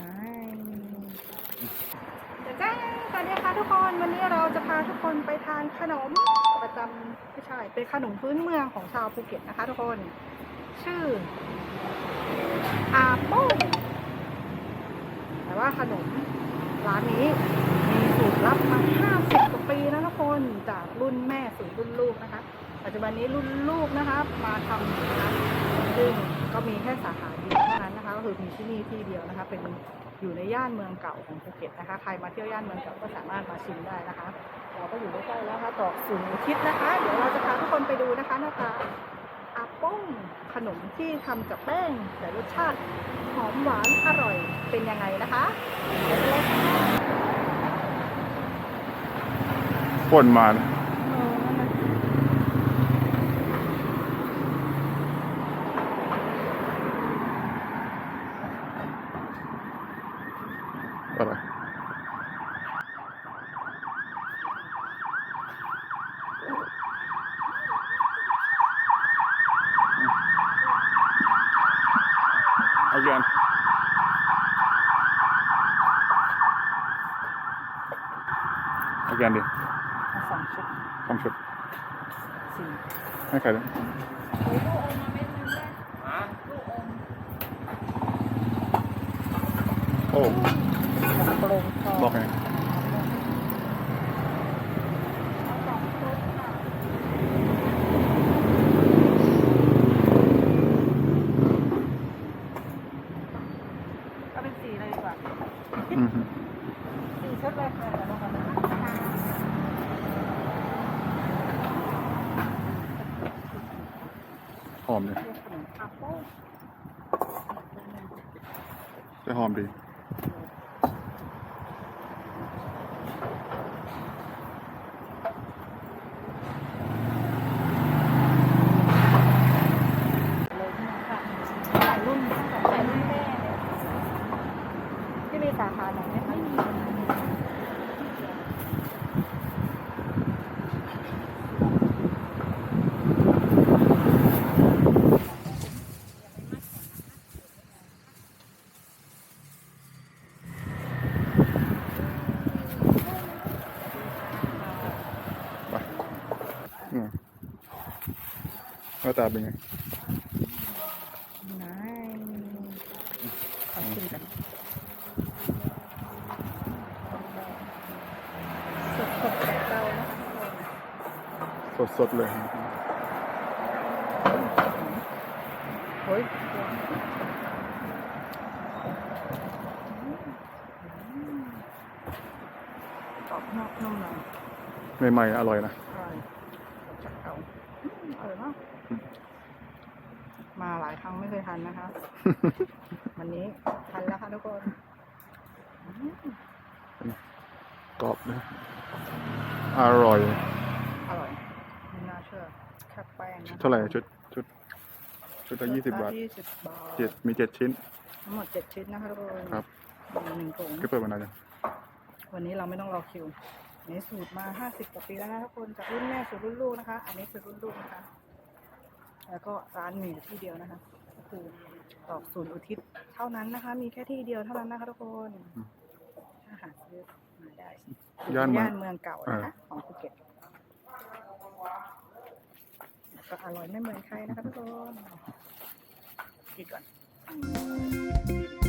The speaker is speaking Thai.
นายจ้าสวัสดีค่ะทุกคนวันนี้เราจะพาทุกคนไปทานขนมประจำไม่ใช่เป็นขนมพื้นเมืองของชาวภูเก็ตนะคะ ทุกคน ชื่ออาโป้งแต่ว่าขนมร้านนี้มีสูตรลับมา 50 กว่าปีนะทุกคนจากรุ่นแม่สู่รุ่นลูกนะคะ ปัจจุบันนี้รุ่นลูกนะคะมาทำนะคะซึ่งก็มีแค่สาขาเดียวเท่านั้นนะคะ ก็คือมีที่นี่ที่เดียวนะคะ เป็นอยู่ในย่านเมืองเก่าของภูเก็ตนะคะ ใครมาเที่ยวย่านเมืองเก่าก็สามารถมาชิมได้นะคะ เราก็อยู่ใกล้ๆแล้วนะคะตอกสูงอุทิศนะคะ เดี๋ยวเราจะพาทุกคนไปดูนะคะหน้าตาอาป้งขนมที่ทำจากแป้ง แต่รสชาติหอมหวานอร่อยเป็นยังไงนะคะเดี๋ยวไปเลยค่ะฝนมานะ เออนั่นน่ะ อะไร again เอาแกน โอ้กระโปรงทองบอกไงก็เป็นสีเลยดีกว่าอืมฮึสีชุดเลยค่ะเดี๋ยวเราก่อนนะคะหอมเลยเรียกขนมอาโป้ง จะหอมดี เลยที่นี่ค่ะหลายรุ่นตั้งแต่หลายรุ่นแม่เลยที่มีสาขาไหนไหมไม่มีไปอืมหน้าตาเป็นไงนายขอบคุณกันสดสดๆจากเตานะ สดสดๆเลยเฮ้ยกรอบนอกนุ่มในใหม่ๆอร่อยนะอร่อยจากเตาอืมอร่อยมากมาหลายครั้งไม่เคยทันนะคะ วันนี้ทันแล้วค่ะทุกคนอืมกรอบนะ อร่อยอร่อยไม่ น่าเชื่อแค่แป้งนะเท่าไหร่ชุดชุดชุดละยี่สิบบาทยี่สิบบาทเจ็ดมีเจ็ดชิ้น ทั้งหมดเจ็ดชิ้นนะคะทุกคนครับหนึ่งถุงก็เปิดมานานยังวันนี้เราไม่ต้องรอคิวอันนี้สูตรมาห้าสิบกว่าปีแล้วนะทุกคนจากรุ่นแม่สู่รุ่นลูกนะคะ อันนี้คือรุ่นลูกนะคะ แล้วก็ร้านมีอยู่ที่เดียวนะคะก็คือตอกศูนย์อุทิศเท่านั้นนะคะ มีแค่ที่เดียวเท่านั้นนะคะทุกคนถ้าหาซื้อมาได้ย่านเมืองย่านเมืองเก่านะคะของภูเก็ตแล้ว ก็อร่อยไม่เหมือนใครนะคะทุกคนกินก่อน